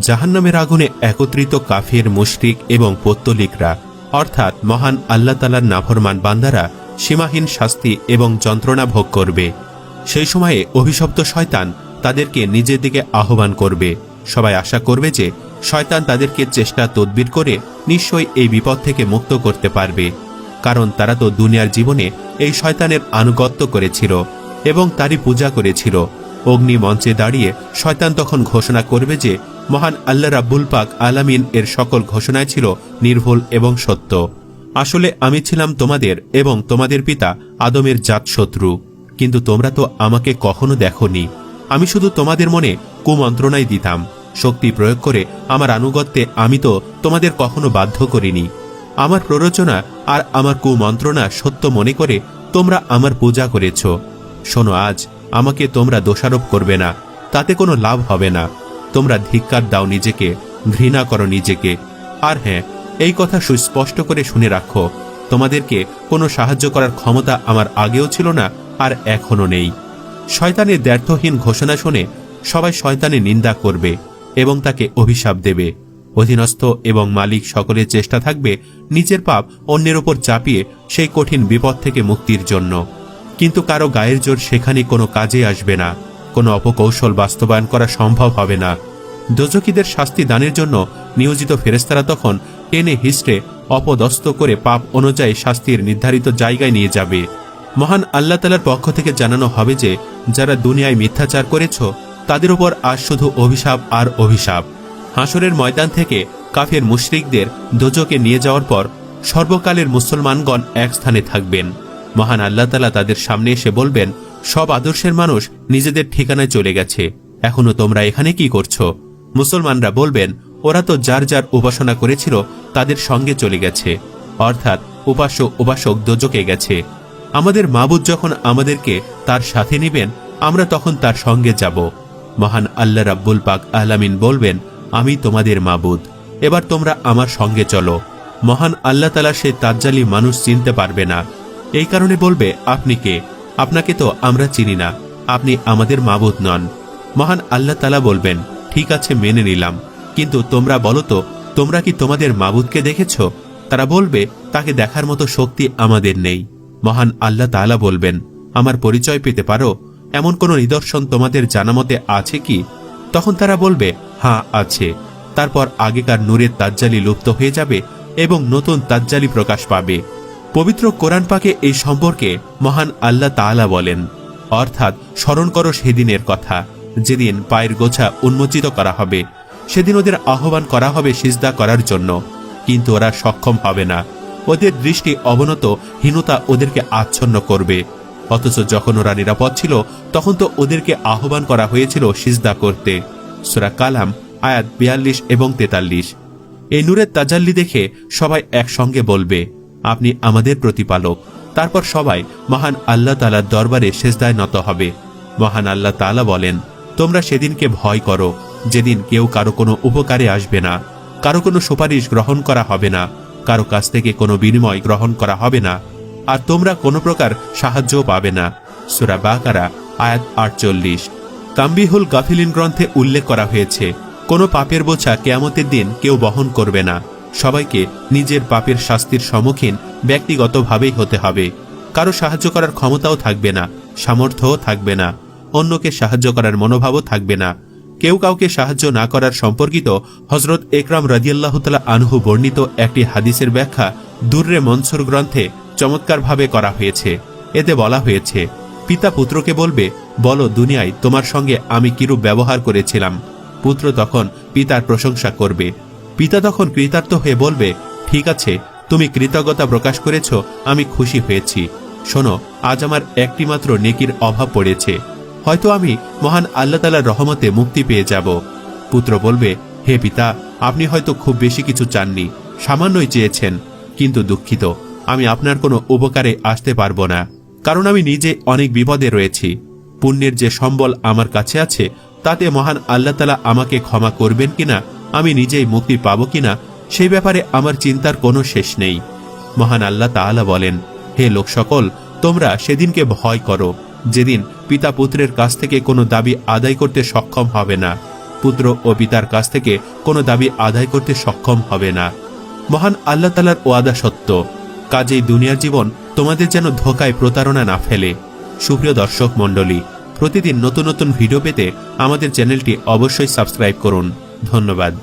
জাহান্নামের আগুনে একত্রিত কাফির, মুশরিক এবং পত্তলিকরা, অর্থাৎ মহান আল্লাহ তালার নাফরমান বান্দারা, সীমাহীন শাস্তি এবং যন্ত্রণা ভোগ করবে। সেই সময়ে অভিশপ্ত শয়তান তাদেরকে নিজের দিকে আহ্বান করবে। সবাই আশা করবে যে, শয়তান তাদেরকে চেষ্টা তদবির করে নিশ্চয়ই এই বিপদ থেকে মুক্ত করতে পারবে। কারণ তারা তো দুনিয়ার জীবনে এই শয়তানের আনুগত্য করেছিল এবং তারই পূজা করেছিল। অগ্নি মঞ্চে দাঁড়িয়ে শয়তান তখন ঘোষণা করবে যে মহান আল্লাহ রাব্বুল পাক আলামিন এর সকল ঘোষণায় ছিল নির্ভুল এবং সত্য। আসলে আমি ছিলাম তোমাদের এবং তোমাদের পিতা আদমের জাতশত্রু। কিন্তু তোমরা তো আমাকে কখনো দেখনি। আমি শুধু তোমাদের মনে কুমন্ত্রণাই দিতাম। শক্তি প্রয়োগ করে আমার আনুগত্যে আমি তো তোমাদের কখনো বাধ্য করিনি। আমার প্ররোচনা আর আমার কুমন্ত্রণা সত্য মনে করে তোমরা আমার পূজা করেছ। শোনো, আজ আমাকে তোমরা দোষারোপ করবে না। তাতে কোনো লাভ হবে না। তোমরা ধিক্কার দাও নিজেকে, ঘৃণা করো নিজেকে। আর হ্যাঁ এই কথা সুস্পষ্ট করে শুনে রাখো, তোমাদেরকে কোনো সাহায্য করার ক্ষমতা আমার আগেও ছিল না, আর এখনও নেই। শয়তানের দ্ব্যর্থহীন ঘোষণা শুনে সবাই শয়তানের নিন্দা করবে এবং তাকে অভিশাপ দেবে। অধীনস্থ এবং মালিক সকলের চেষ্টা থাকবে নিজের পাপ অন্যের ওপর চাপিয়ে সেই কঠিন বিপদ থেকে মুক্তির জন্য। কিন্তু কারও গায়ের জোর সেখানে কোনো কাজে আসবে না। কোনো অপকৌশল বাস্তবায়ন করা সম্ভব হবে না। দোজকিদের শাস্তি দানের জন্য নিয়োজিত ফেরেস্তারা তখন টেনে হিস্ট্রে অপদস্থ করে পাপ অনুযায়ী শাস্তির নির্ধারিত জায়গায় নিয়ে যাবে। মহান আল্লাহ তালার পক্ষ থেকে জানানো হবে যে, যারা দুনিয়ায় মিথ্যাচার করেছ, তাদের উপর আজ শুধু অভিশাপ আর অভিশাপ। হাসরের ময়দান থেকে কাফের মুশরিকদের দোজকে নিয়ে যাওয়ার পর সর্বকালের মুসলমানগণ এক স্থানে থাকবেন। মহান আল্লাহ তালা তাদের সামনে এসে বলবেন সব আদর্শের মানুষ নিজেদের ঠিকানায় চলে গেছে। এখনও তোমরা এখানে কি করছ? মুসলমানরা বলবেন, ওরা তো যার যার উপাসনা করেছিল, তাদের সঙ্গে চলে গেছে। অর্থাৎ উপাস্য উপাসক দোজকে গেছে। আমাদের মাবুদ যখন আমাদেরকে তার সাথে নেবেন, আমরা তখন তার সঙ্গে যাব। মহান আল্লাহ রাব্বুল পাক আলামিন বলবেন, আমি তোমাদের মাবুদ। এবার তোমরা আমার সঙ্গে চলো। মহান আল্লাহ তালা সে তাজ্জালি মানুষ চিনতে পারবে না। এই কারণে বলবে, আপনি কে? আপনাকে তো আমরা চিনি না। আপনি আমাদের মাবুদ নন। মহান আল্লাহ তালা বলবেন, ঠিক আছে, মেনে নিলাম। কিন্তু তোমরা বলো তো, তোমরা কি তোমাদের মাবুদকে দেখেছ? তারা বলবে, তাকে দেখার মতো শক্তি আমাদের নেই। মহান আল্লাহ তাআলা বলবেন, আমার পরিচয় পেতে পারো? এমন কোনো নিদর্শন তোমাদের জানামতে আছে কি? তখন তারা বলবে হ্যাঁ আছে। তারপর আগেকার নূরের তাজ্জালি লুপ্ত হয়ে যাবে এবং নতুন তাজ্জালি প্রকাশ পাবে। পবিত্র কোরআন পাকে এই সম্পর্কে মহান আল্লাহ তাআলা বলেন, অর্থাৎ স্মরণ করো সেদিনের কথা, যেদিন পায়ের গোছা উন্মোচিত করা হবে, সেদিন ওদের আহ্বান করা হবে সিজদা করার জন্য, কিন্তু ওরা সক্ষম হবে না। ওদের দৃষ্টি অবনত হীনতা ওদেরকে আচ্ছন্ন করবে। অথচ যখন ওরা নিরাপদ ছিল, তখন তো ওদেরকে আহ্বান করা হয়েছিল সিজদা করতে। সুরা কালাম, আয়াত বিয়াল্লিশ এবং তেতাল্লিশ। এই নূরের তাজাল্লি দেখে সবাই একসঙ্গে বলবে আপনি আমাদের প্রতিপালক। তারপর সবাই মহান আল্লাহ তালার দরবারে শেষদায় নত হবে। মহান আল্লাহ তালা বলেন, তোমরা সেদিনকে ভয় করো। যেদিন কেউ কারও কোনো উপকারে আসবে না, কারও কোনো সুপারিশ গ্রহণ করা হবে না, কারও কাছ থেকে কোনো বিনিময় গ্রহণ করা হবে না, আর তোমরা কোনো প্রকার সাহায্যও পাবে না। সুরা বাকারা, আয়াত আটচল্লিশ। তাম্বিহুল গাফিলিন গ্রন্থে উল্লেখ করা হয়েছে, কোনো পাপের বোঝা কেয়ামতের দিন কেউ বহন করবে না। সবাইকে নিজের পাপের শাস্তির সম্মুখীন ব্যক্তিগতভাবেই হতে হবে। কারও সাহায্য করার ক্ষমতাও থাকবে না, সামর্থ্যও থাকবে না, অন্যকে সাহায্য করার মনোভাবও থাকবে না। কেউ কাউকে সাহায্য না করার সম্পর্কিত হজরত একরাম রাজিয়াল্লাহ তালা আনহু বর্ণিত একটি হাদিসের ব্যাখ্যা দুর্রে মনসুর গ্রন্থে চমৎকারভাবে করা হয়েছে। এতে বলা হয়েছে, পিতা পুত্রকে বলবে, বলো, দুনিয়ায় তোমার সঙ্গে আমি কিরূপ ব্যবহার করেছিলাম? পুত্র তখন পিতার প্রশংসা করবে। পিতা তখন কৃতার্থ হয়ে বলবে, ঠিক আছে, তুমি কৃতজ্ঞতা প্রকাশ করেছ, আমি খুশি হয়েছি। শোনো, আজ আমার একটিমাত্র নেকির অভাব পড়েছে। হয়তো আমি মহান আল্লাহ তালার রহমতে মুক্তি পেয়ে যাব। পুত্র বলবে, হে পিতা, আপনি হয়তো খুব বেশি কিছু চাননি, সামান্যই চেয়েছেন, কিন্তু দুঃখিত, আমি আপনার কোনো উপকারে আসতে পারব না, কারণ আমি নিজে অনেক বিপদে রয়েছি। পুণ্যের যে সম্বল আমার কাছে আছে, তাতে মহান আল্লাহ তালা আমাকে ক্ষমা করবেন কিনা আমি নিজেই মুক্তি পাব কিনা, সেই ব্যাপারে আমার চিন্তার কোনো শেষ নেই। মহান আল্লাহ তাআলা বলেন, হে লোক সকল, তোমরা সেদিনকে ভয় করো। যেদিন পিতা পুত্রের কাছ থেকে কোনো দাবি আদায় করতে সক্ষম হবে না, পুত্র ও পিতার কাছ থেকে কোনো দাবি আদায় করতে সক্ষম হবে না। মহান আল্লাহ তালার ওয়াদা সত্য। কাজেই দুনিয়ার জীবন তোমাদের যেন ধোকায় প্রতারণা না ফেলে। সুপ্রিয় দর্শক মণ্ডলী, প্রতিদিন নতুন নতুন ভিডিও পেতে আমাদের চ্যানেলটি অবশ্যই সাবস্ক্রাইব করুন। ধন্যবাদ।